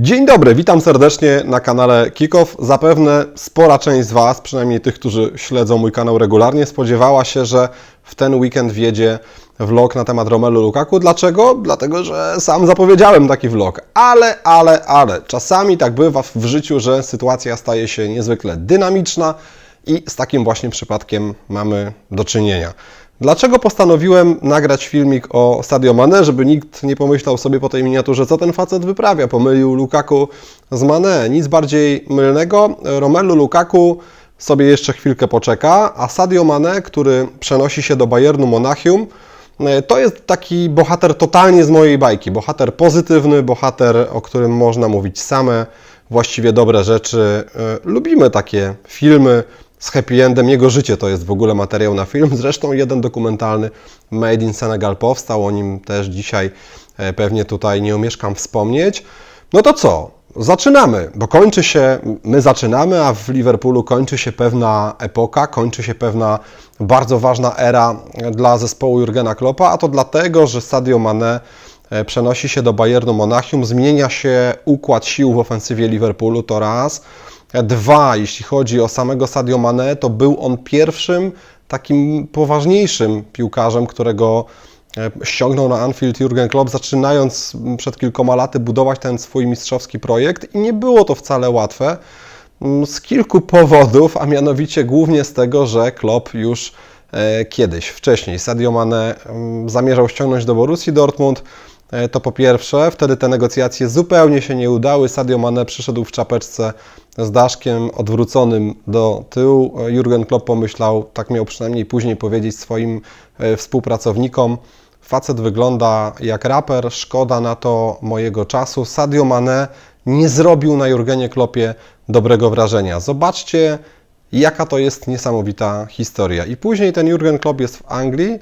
Dzień dobry, witam serdecznie na kanale Kickoff. Zapewne spora część z Was, przynajmniej tych, którzy śledzą mój kanał regularnie, spodziewała się, że w ten weekend wjedzie vlog na temat Romelu Lukaku. Dlaczego? Dlatego, że sam zapowiedziałem taki vlog. Ale, ale, ale, czasami tak bywa w życiu, że sytuacja staje się niezwykle dynamiczna i z takim właśnie przypadkiem mamy do czynienia. Dlaczego postanowiłem nagrać filmik o Sadio Mane, żeby nikt nie pomyślał sobie po tej miniaturze, co ten facet wyprawia? Pomylił Lukaku z Mane. Nic bardziej mylnego. Romelu Lukaku sobie jeszcze chwilkę poczeka, a Sadio Mane, który przenosi się do Bayernu Monachium, to jest taki bohater totalnie z mojej bajki. Bohater pozytywny, bohater, o którym można mówić same właściwie dobre rzeczy. Lubimy takie filmy z happy endem. Jego życie to jest w ogóle materiał na film. Zresztą jeden dokumentalny Made in Senegal powstał, o nim też dzisiaj e, pewnie tutaj nie omieszkam wspomnieć. No to co? Zaczynamy, bo kończy się, my zaczynamy, a w Liverpoolu kończy się pewna epoka, kończy się pewna bardzo ważna era dla zespołu Jurgena Kloppa, a to dlatego, że Sadio Mane e, przenosi się do Bayernu Monachium, zmienia się układ sił w ofensywie Liverpoolu, to raz. Dwa, jeśli chodzi o samego Sadio Mane, to był on pierwszym takim poważniejszym piłkarzem, którego e, ściągnął na Anfield Jurgen Klopp, zaczynając przed kilkoma laty budować ten swój mistrzowski projekt. I nie było to wcale łatwe z kilku powodów, a mianowicie głównie z tego, że Klopp już e, kiedyś, wcześniej Sadio Mane zamierzał ściągnąć do Borussii Dortmund, E, to po pierwsze, wtedy te negocjacje zupełnie się nie udały. Sadio Mane przyszedł w czapeczce z daszkiem odwróconym do tyłu. E, Jurgen Klopp pomyślał, tak miał przynajmniej później powiedzieć swoim e, współpracownikom, facet wygląda jak raper, szkoda na to mojego czasu. Sadio Mane nie zrobił na Jurgenie Kloppie dobrego wrażenia. Zobaczcie, jaka to jest niesamowita historia. I później ten Jurgen Klopp jest w Anglii,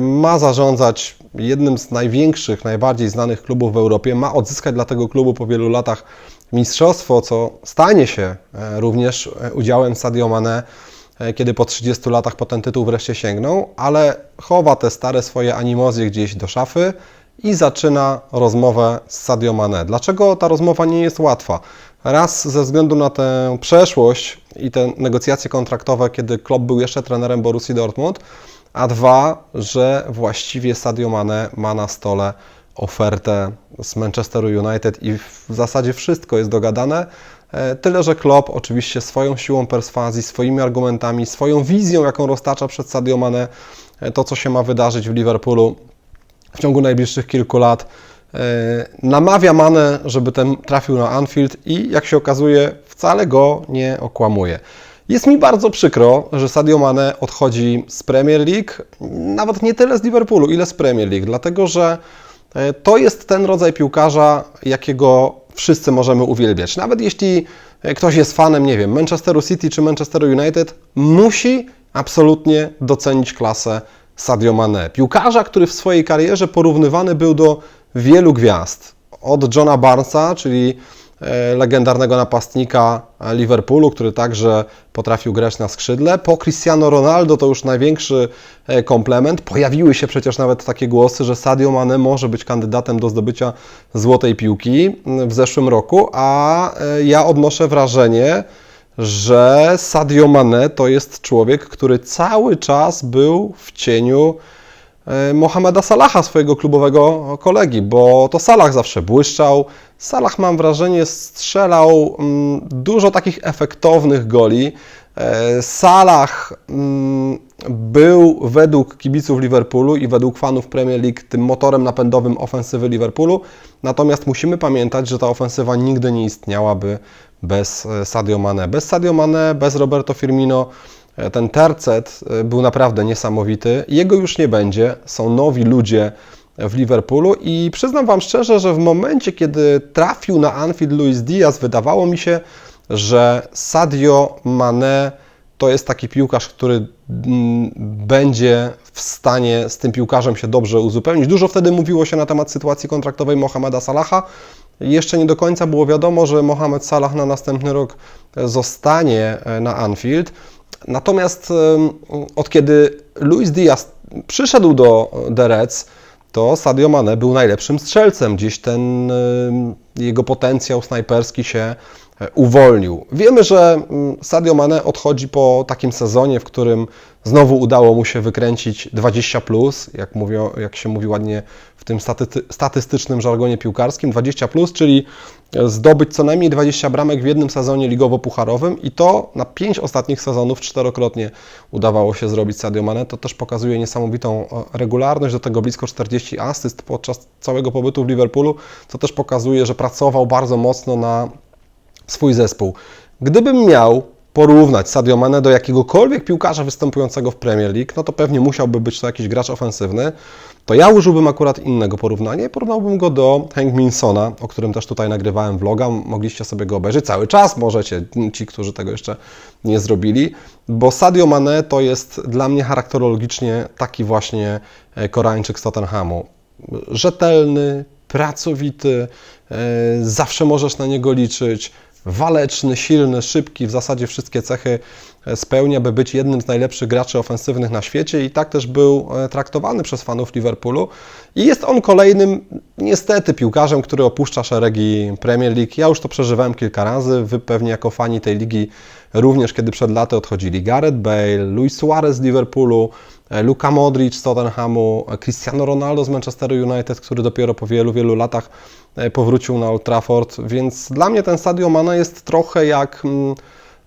ma zarządzać jednym z największych, najbardziej znanych klubów w Europie, ma odzyskać dla tego klubu po wielu latach mistrzostwo, co stanie się e, również e, udziałem Sadio Mane, e, kiedy po 30 latach po ten tytuł wreszcie sięgną, ale chowa te stare swoje animozje gdzieś do szafy i zaczyna rozmowę z Sadio Mane. Dlaczego ta rozmowa nie jest łatwa? Raz ze względu na tę przeszłość i te negocjacje kontraktowe, kiedy Klopp był jeszcze trenerem Borussii Dortmund, a dwa, że właściwie Sadio Mane ma na stole ofertę z Manchesteru United i w zasadzie wszystko jest dogadane. E, tyle, że Klopp oczywiście swoją siłą perswazji, swoimi argumentami, swoją wizją, jaką roztacza przed Sadio Mane, e, to co się ma wydarzyć w Liverpoolu w ciągu najbliższych kilku lat, e, namawia Mane, żeby ten trafił na Anfield i jak się okazuje wcale go nie okłamuje. Jest mi bardzo przykro, że Sadio Mane odchodzi z Premier League, nawet nie tyle z Liverpoolu, ile z Premier League, dlatego że e, to jest ten rodzaj piłkarza, jakiego wszyscy możemy uwielbiać. Nawet jeśli e, ktoś jest fanem, nie wiem, Manchesteru City czy Manchesteru United, musi absolutnie docenić klasę Sadio Mane. Piłkarza, który w swojej karierze porównywany był do wielu gwiazd. Od Johna Barnesa, czyli legendarnego napastnika Liverpoolu, który także potrafił grać na skrzydle. Po Cristiano Ronaldo to już największy e, komplement. Pojawiły się przecież nawet takie głosy, że Sadio Mane może być kandydatem do zdobycia złotej piłki w zeszłym roku, a e, ja odnoszę wrażenie, że Sadio Mane to jest człowiek, który cały czas był w cieniu E, Mohameda Salaha, swojego klubowego kolegi, bo to Salah zawsze błyszczał. Salah, mam wrażenie, strzelał mm, dużo takich efektownych goli. E, Salah mm, był według kibiców Liverpoolu i według fanów Premier League tym motorem napędowym ofensywy Liverpoolu. Natomiast musimy pamiętać, że ta ofensywa nigdy nie istniałaby bez e, Sadio Mane. Bez Sadio Mane, bez Roberto Firmino ten tercet e, był naprawdę niesamowity. Jego już nie będzie. Są nowi ludzie w Liverpoolu i przyznam Wam szczerze, że w momencie, kiedy trafił na Anfield Luis Diaz, wydawało mi się, że Sadio Mane to jest taki piłkarz, który mm, będzie w stanie z tym piłkarzem się dobrze uzupełnić. Dużo wtedy mówiło się na temat sytuacji kontraktowej Mohameda Salaha. Jeszcze nie do końca było wiadomo, że Mohamed Salah na następny rok zostanie e, na Anfield. Natomiast od kiedy Luis Diaz przyszedł do Reds, to Sadio Mane był najlepszym strzelcem. Gdzieś ten jego potencjał snajperski się uwolnił. Wiemy, że mm, Sadio Mane odchodzi po takim sezonie, w którym znowu udało mu się wykręcić 20 plus, jak, mówią, jak się mówi ładnie w tym staty, statystycznym żargonie piłkarskim, 20 plus, czyli zdobyć co najmniej 20 bramek w jednym sezonie ligowo-pucharowym i to na 5 ostatnich sezonów czterokrotnie udawało się zrobić Sadio Mane. To też pokazuje niesamowitą e, regularność, do tego blisko 40 asyst podczas całego pobytu w Liverpoolu, co też pokazuje, że pracował bardzo mocno na swój zespół. Gdybym miał porównać Sadio Mane do jakiegokolwiek piłkarza występującego w Premier League, no to pewnie musiałby być to jakiś gracz ofensywny. To ja użyłbym akurat innego porównania i porównałbym go do Hank Minsona, o którym też tutaj nagrywałem vloga. Mogliście sobie go obejrzeć cały czas, możecie, ci, którzy tego jeszcze nie zrobili, bo Sadio Mane to jest dla mnie charakterologicznie taki właśnie e, Koreańczyk z Tottenhamu. Rzetelny, pracowity, e, zawsze możesz na niego liczyć, waleczny, silny, szybki, w zasadzie wszystkie cechy e, spełnia, by być jednym z najlepszych graczy ofensywnych na świecie i tak też był e, traktowany przez fanów Liverpoolu. I jest on kolejnym, niestety, piłkarzem, który opuszcza szeregi Premier League. Ja już to przeżywałem kilka razy, wy pewnie jako fani tej ligi również, kiedy przed laty odchodzili Gareth Bale, Luis Suarez z Liverpoolu, e, Luka Modric z Tottenhamu, Cristiano Ronaldo z Manchesteru United, który dopiero po wielu, wielu latach powrócił na Old Trafford, więc dla mnie ten Sadio Mane jest trochę jak mm,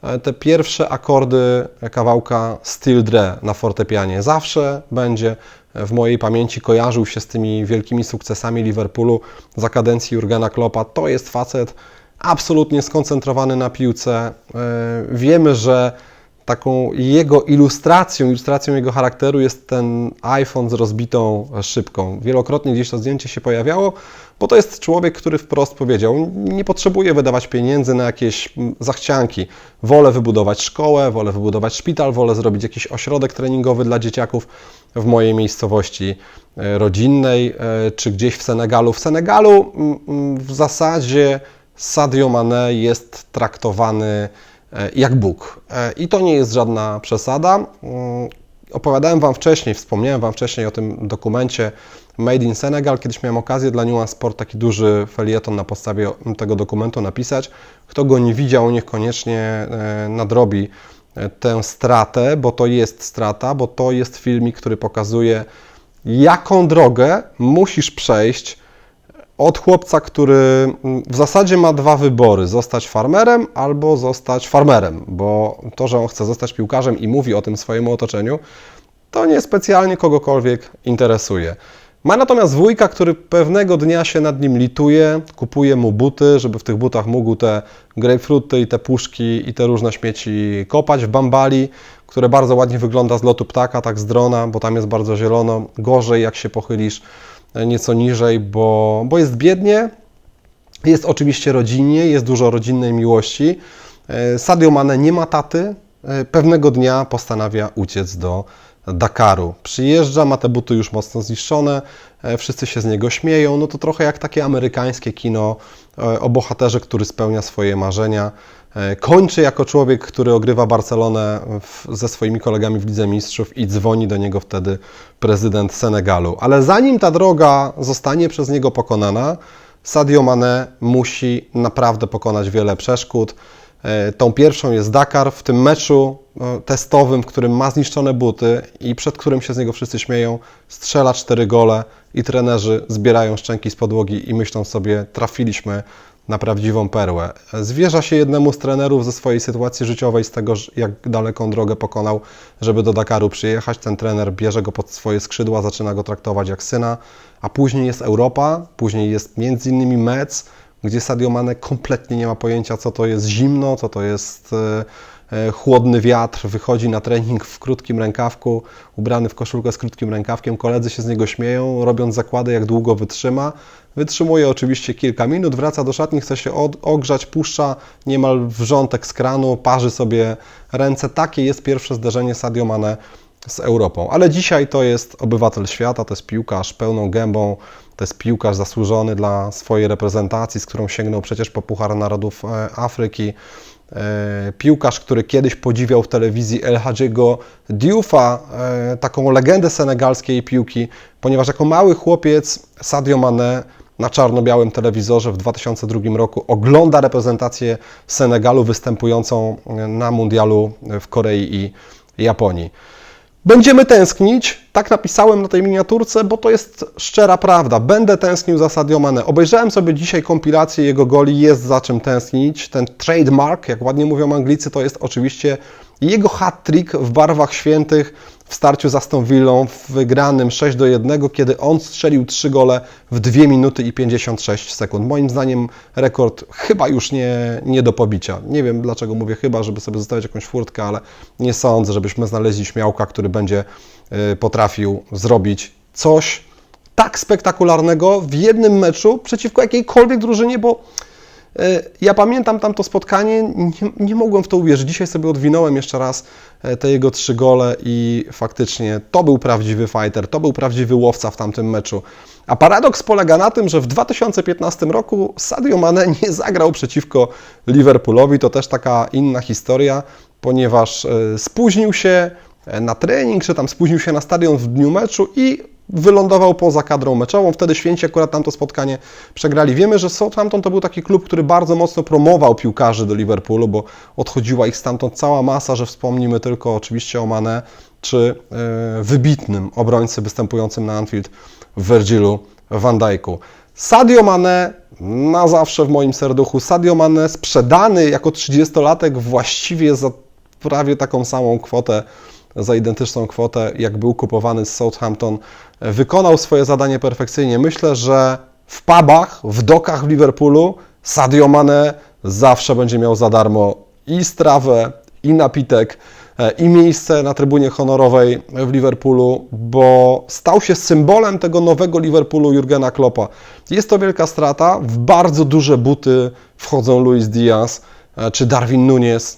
e, te pierwsze akordy kawałka Steel Dre na fortepianie. Zawsze będzie w mojej pamięci kojarzył się z tymi wielkimi sukcesami Liverpoolu za kadencji Jurgena Kloppa. To jest facet absolutnie skoncentrowany na piłce. E, wiemy, że taką jego ilustracją, ilustracją jego charakteru jest ten iPhone z rozbitą szybką. Wielokrotnie gdzieś to zdjęcie się pojawiało, bo to jest człowiek, który wprost powiedział, nie potrzebuje wydawać pieniędzy na jakieś zachcianki. Wolę wybudować szkołę, wolę wybudować szpital, wolę zrobić jakiś ośrodek treningowy dla dzieciaków w mojej miejscowości e, rodzinnej, e, czy gdzieś w Senegalu. W Senegalu w zasadzie Sadio Mane jest traktowany jak Bóg. E, I to nie jest żadna przesada. Mm, opowiadałem Wam wcześniej, wspomniałem Wam wcześniej o tym dokumencie Made in Senegal. Kiedyś miałem okazję dla Nuance Sport taki duży felieton na podstawie tego dokumentu napisać. Kto go nie widział, niech koniecznie e, nadrobi tę stratę, bo to jest strata, bo to jest filmik, który pokazuje, jaką drogę musisz przejść, od chłopca, który mm, w zasadzie ma dwa wybory: zostać farmerem albo zostać farmerem, bo to, że on chce zostać piłkarzem i mówi o tym swojemu otoczeniu, to niespecjalnie kogokolwiek interesuje. Ma natomiast wujka, który pewnego dnia się nad nim lituje, kupuje mu buty, żeby w tych butach mógł te grapefruity i te puszki i te różne śmieci kopać w bambali, które bardzo ładnie wygląda z lotu ptaka, tak z drona, bo tam jest bardzo zielono, gorzej jak się pochylisz nieco niżej, bo, bo jest biednie, jest oczywiście rodzinnie, jest dużo rodzinnej miłości. E, Sadio Mane nie ma taty, e, pewnego dnia postanawia uciec do Dakaru. Przyjeżdża, ma te buty już mocno zniszczone, e, wszyscy się z niego śmieją. No to trochę jak takie amerykańskie kino o bohaterze, który spełnia swoje marzenia. Kończy jako człowiek, który ogrywa Barcelonę w, ze swoimi kolegami w Lidze Mistrzów i dzwoni do niego wtedy prezydent Senegalu. Ale zanim ta droga zostanie przez niego pokonana, Sadio Mane musi naprawdę pokonać wiele przeszkód. E, tą pierwszą jest Dakar w tym meczu e, testowym, w którym ma zniszczone buty i przed którym się z niego wszyscy śmieją, strzela cztery gole i trenerzy zbierają szczęki z podłogi i myślą sobie, trafiliśmy na prawdziwą perłę. Zwierza się jednemu z trenerów ze swojej sytuacji życiowej, z tego, jak daleką drogę pokonał, żeby do Dakaru przyjechać. Ten trener bierze go pod swoje skrzydła, zaczyna go traktować jak syna, a później jest Europa, później jest między innymi Metz, gdzie Sadio Mane kompletnie nie ma pojęcia, co to jest zimno, co to jest e, chłodny wiatr, wychodzi na trening w krótkim rękawku, ubrany w koszulkę z krótkim rękawkiem, koledzy się z niego śmieją, robiąc zakłady, jak długo wytrzyma. Wytrzymuje oczywiście kilka minut, wraca do szatni, chce się ogrzać, puszcza niemal wrzątek z kranu, parzy sobie ręce. Takie jest pierwsze zderzenie Sadio Mane z Europą. Ale dzisiaj to jest obywatel świata, to jest piłkarz pełną gębą, to jest piłkarz zasłużony dla swojej reprezentacji, z którą sięgnął przecież po Puchar Narodów e, Afryki. E, piłkarz, który kiedyś podziwiał w telewizji El Hadjiego Diouf'a, e, taką legendę senegalskiej piłki, ponieważ jako mały chłopiec Sadio Mane na czarno-białym telewizorze w 2002 roku ogląda reprezentację Senegalu występującą na mundialu w Korei i Japonii. Będziemy tęsknić, tak napisałem na tej miniaturce, bo to jest szczera prawda. Będę tęsknił za Sadio Mane. Obejrzałem sobie dzisiaj kompilację jego goli, jest za czym tęsknić. Ten trademark, jak ładnie mówią Anglicy, to jest oczywiście jego hat-trick w barwach świętych w starciu z Aston Villą w wygranym 6 do 1, kiedy on strzelił 3 gole w 2 minuty i 56 sekund. Moim zdaniem rekord chyba już nie, nie do pobicia. Nie wiem dlaczego mówię chyba, żeby sobie zostawić jakąś furtkę, ale nie sądzę, żebyśmy znaleźli śmiałka, który będzie y, potrafił zrobić coś tak spektakularnego w jednym meczu przeciwko jakiejkolwiek drużynie, bo ja pamiętam tamto spotkanie, nie, nie mogłem w to uwierzyć. Dzisiaj sobie odwinąłem jeszcze raz e, te jego trzy gole i faktycznie to był prawdziwy fighter, to był prawdziwy łowca w tamtym meczu. A paradoks polega na tym, że w 2015 roku Sadio Mane nie zagrał przeciwko Liverpoolowi. To też taka inna historia, ponieważ e, spóźnił się na trening, czy tam spóźnił się na stadion w dniu meczu i wylądował poza kadrą meczową. Wtedy święci akurat tamto spotkanie przegrali. Wiemy, że Southampton to był taki klub, który bardzo mocno promował piłkarzy do Liverpoolu, bo odchodziła ich stamtąd cała masa, że wspomnimy tylko oczywiście o Mane, czy yy, wybitnym obrońcy występującym na Anfield w Virgilu van Dijku. Sadio Mane na zawsze w moim serduchu. Sadio Mane sprzedany jako 30-latek właściwie za prawie taką samą kwotę za identyczną kwotę, jak był kupowany z Southampton, wykonał swoje zadanie perfekcyjnie. Myślę, że w pubach, w dokach w Liverpoolu Sadio Mane zawsze będzie miał za darmo i strawę, i napitek, i miejsce na trybunie honorowej w Liverpoolu, bo stał się symbolem tego nowego Liverpoolu Jurgena Kloppa. Jest to wielka strata. W bardzo duże buty wchodzą Luis Diaz czy Darwin Nunes,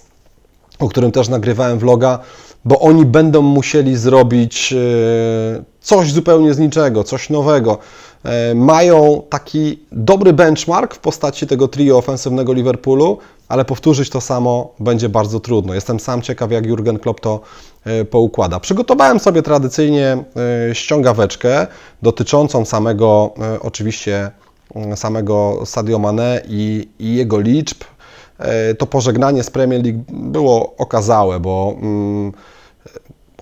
o którym też nagrywałem vloga bo oni będą musieli zrobić e, coś zupełnie z niczego, coś nowego. E, mają taki dobry benchmark w postaci tego trio ofensywnego Liverpoolu, ale powtórzyć to samo będzie bardzo trudno. Jestem sam ciekaw, jak Jurgen Klopp to e, poukłada. Przygotowałem sobie tradycyjnie ściągaweczkę dotyczącą samego, oczywiście samego Sadio Mane i, i jego liczb, to pożegnanie z Premier League było okazałe, bo mm,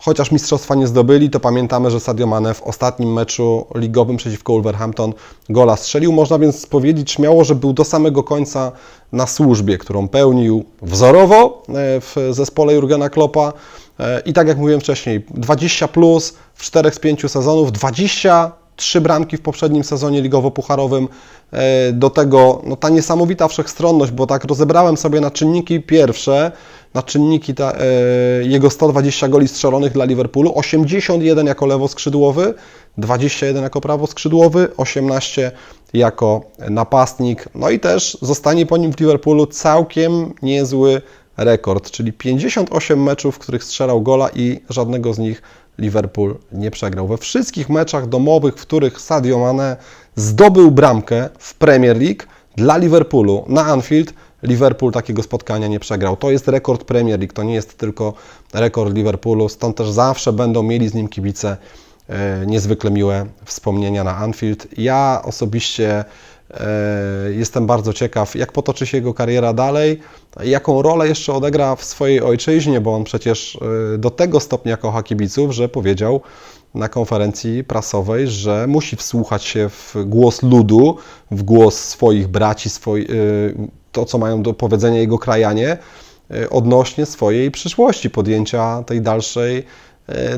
chociaż mistrzostwa nie zdobyli, to pamiętamy, że Sadio Mane w ostatnim meczu ligowym przeciwko Wolverhampton gola strzelił. Można więc powiedzieć śmiało, że był do samego końca na służbie, którą pełnił wzorowo e, w zespole Jurgena Kloppa. E, I tak jak mówiłem wcześniej, 20 plus w 4 z 5 sezonów, 20 trzy bramki w poprzednim sezonie ligowo-pucharowym. E, do tego no, ta niesamowita wszechstronność, bo tak rozebrałem sobie na czynniki pierwsze, na czynniki ta, e, jego 120 goli strzelonych dla Liverpoolu, 81 jako lewoskrzydłowy, 21 jako prawoskrzydłowy, 18 jako napastnik. No i też zostanie po nim w Liverpoolu całkiem niezły rekord, czyli 58 meczów, w których strzelał gola i żadnego z nich Liverpool nie przegrał. We wszystkich meczach domowych, w których Sadio Mane zdobył bramkę w Premier League dla Liverpoolu na Anfield, Liverpool takiego spotkania nie przegrał. To jest rekord Premier League, to nie jest tylko rekord Liverpoolu, stąd też zawsze będą mieli z nim kibice e, niezwykle miłe wspomnienia na Anfield. Ja osobiście E, jestem bardzo ciekaw, jak potoczy się jego kariera dalej, jaką rolę jeszcze odegra w swojej ojczyźnie, bo on przecież e, do tego stopnia kocha kibiców, że powiedział na konferencji prasowej, że musi wsłuchać się w głos ludu, w głos swoich braci, swoi, to co mają do powiedzenia jego krajanie odnośnie swojej przyszłości, podjęcia tej dalszej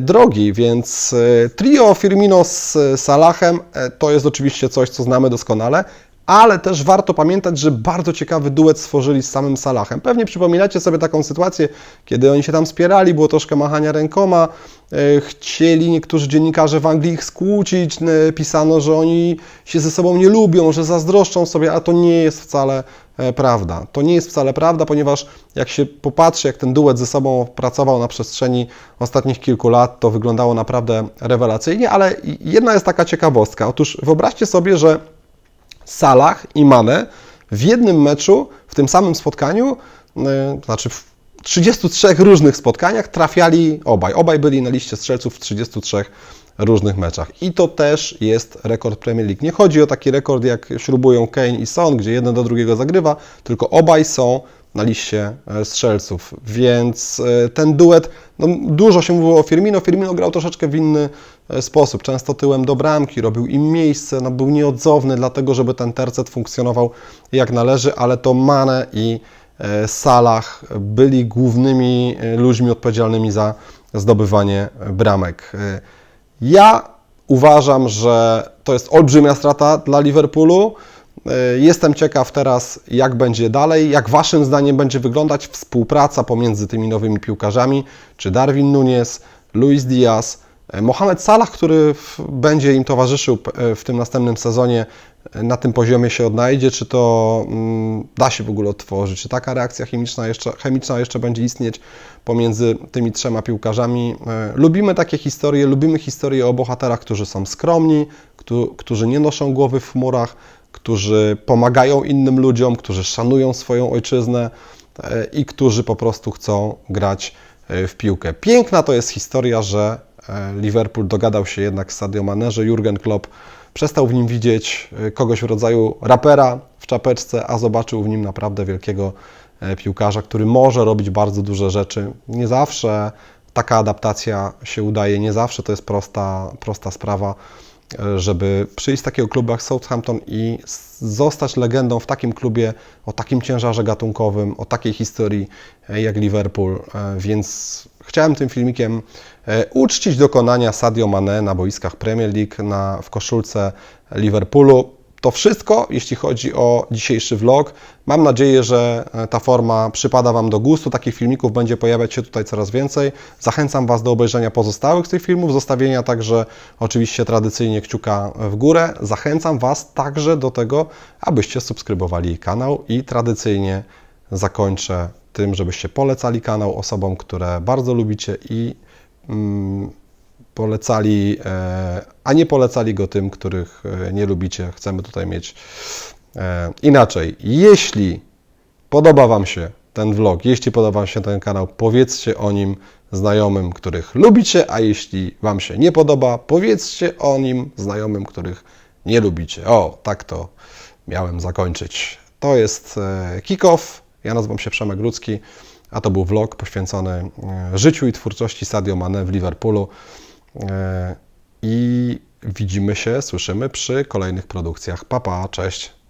drogi, więc trio Firmino z Salahem to jest oczywiście coś, co znamy doskonale, ale też warto pamiętać, że bardzo ciekawy duet stworzyli z samym Salahem. Pewnie przypominacie sobie taką sytuację, kiedy oni się tam spierali, było troszkę machania rękoma, e, chcieli niektórzy dziennikarze w Anglii ich skłócić, e, pisano, że oni się ze sobą nie lubią, że zazdroszczą sobie, a to nie jest wcale e, prawda. To nie jest wcale prawda, ponieważ jak się popatrzy, jak ten duet ze sobą pracował na przestrzeni ostatnich kilku lat, to wyglądało naprawdę rewelacyjnie, ale jedna jest taka ciekawostka. Otóż wyobraźcie sobie, że Salah i Mane w jednym meczu, w tym samym spotkaniu, yy, znaczy w 33 różnych spotkaniach trafiali obaj. Obaj byli na liście strzelców w 33 różnych meczach. I to też jest rekord Premier League. Nie chodzi o taki rekord, jak śrubują Kane i Son, gdzie jeden do drugiego zagrywa, tylko obaj są na liście e, strzelców, więc e, ten duet, no, dużo się mówiło o Firmino, Firmino grał troszeczkę w inny e, sposób, często tyłem do bramki, robił im miejsce, no, był nieodzowny dlatego, żeby ten tercet funkcjonował jak należy, ale to Mane i Salah byli głównymi ludźmi odpowiedzialnymi za zdobywanie bramek. Ja uważam, że to jest olbrzymia strata dla Liverpoolu, E, jestem ciekaw teraz, jak będzie dalej, jak Waszym zdaniem będzie wyglądać współpraca pomiędzy tymi nowymi piłkarzami, czy Darwin Nunes, Luis Diaz, e, Mohamed Salah, który będzie im towarzyszył e, w tym następnym sezonie, na tym poziomie się odnajdzie, czy to mm, da się w ogóle otworzyć, czy taka reakcja chemiczna jeszcze, chemiczna jeszcze będzie istnieć pomiędzy tymi trzema piłkarzami. Lubimy takie historie, lubimy historie o bohaterach, którzy są skromni, którzy nie noszą głowy w chmurach, którzy pomagają innym ludziom, którzy szanują swoją ojczyznę e, i którzy po prostu chcą grać e, w piłkę. Piękna to jest historia, że e, Liverpool dogadał się jednak z Sadio Mane, że Jurgen Klopp przestał w nim widzieć kogoś w rodzaju rapera w czapeczce, a zobaczył w nim naprawdę wielkiego piłkarza, który może robić bardzo duże rzeczy. Nie zawsze taka adaptacja się udaje, nie zawsze to jest prosta, prosta sprawa żeby przyjść z takiego klubu jak Southampton i zostać legendą w takim klubie o takim ciężarze gatunkowym, o takiej historii e, jak Liverpool. E, więc chciałem tym filmikiem e, uczcić dokonania Sadio Mane na boiskach Premier League, na, w koszulce Liverpoolu. To wszystko, jeśli chodzi o dzisiejszy vlog. Mam nadzieję, że e, ta forma przypada Wam do gustu. Takich filmików będzie pojawiać się tutaj coraz więcej. Zachęcam Was do obejrzenia pozostałych tych filmów, zostawienia także oczywiście tradycyjnie kciuka w górę. Zachęcam Was także do tego, abyście subskrybowali kanał i tradycyjnie zakończę tym, żebyście polecali kanał osobom, które bardzo lubicie i mm, polecali, e, a nie polecali go tym, których e, nie lubicie. Chcemy tutaj mieć e, inaczej. Jeśli podoba Wam się ten vlog, jeśli podoba Wam się ten kanał, powiedzcie o nim znajomym, których lubicie, a jeśli Wam się nie podoba, powiedzcie o nim znajomym, których nie lubicie. O, tak to miałem zakończyć. To jest Kickoff. Ja nazywam się Przemek Ludzki, a to był vlog poświęcony życiu i twórczości Sadio Mane w Liverpoolu. E, I widzimy się, słyszymy przy kolejnych produkcjach. Papa, pa, cześć.